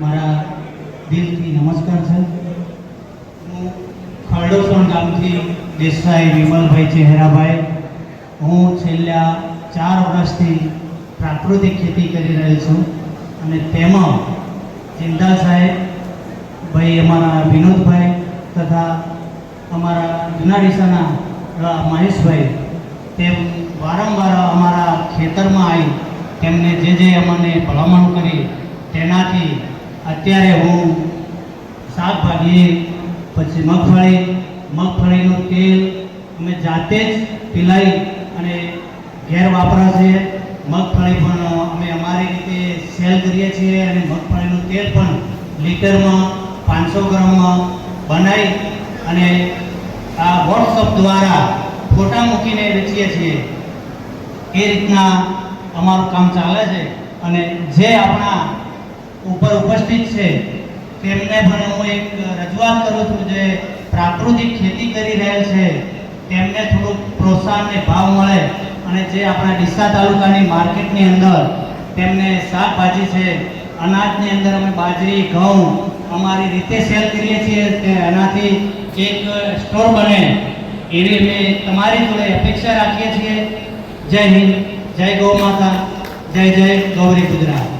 મારા દિલથી નમસ્કાર છે. હું ખરડોસણ ગામથી દેસાઈ વિમલભાઈ ચહેરાભાઈ. હું છેલ્લા ચાર વર્ષથી પ્રાકૃતિક ખેતી કરી રહ્યો છું અને તેમાં ચિંતા સાહેબ ભાઈ અમારા વિનોદભાઈ તથા અમારા જુનાડીસાના અ, મહેશભાઈ તેમ વારંવાર અમારા ખેતરમાં આવી તેમને જે જે અમને ભલામણ કરી તેનાથી અત્યારે હું શાકભાજી, પછી મગફળી, મગફળીનું તેલ અમે જાતે જ પીલાઈ અને ઘેર છીએ મગફળી પણ અમે અમારી રીતે સેલ કરીએ છીએ અને મગફળીનું તેલ પણ લીટરમાં પાંચસો ગ્રામમાં બનાવી અને આ વોટ્સઅપ દ્વારા ફોટા મૂકીને વેચીએ છીએ. એ રીતના અમારું કામ ચાલે છે અને જે આપણા ઉપર ઉપસ્થિત છે. તેમને પણ હું એક રજૂઆત કરું છું જે પ્રાકૃતિક ખેતી કરી રહેલ છે. તેમને થોડુંક પ્રોત્સાહન ભાવ મળે અને જે આપણા ડીસા તાલુકાની માર્કેટની અંદર તેમને શાકભાજી છે, અનાજની અંદર અમે બાજરી, ઘઉં અમારી રીતે સેલ કરીએ છીએ તે એનાથી એક સ્ટોર બને એવી અમે તમારી જોડે અપેક્ષા રાખીએ છીએ. જય હિન્દ, જય ગૌ માતા, જય જય ગૌરી ગુજરાત.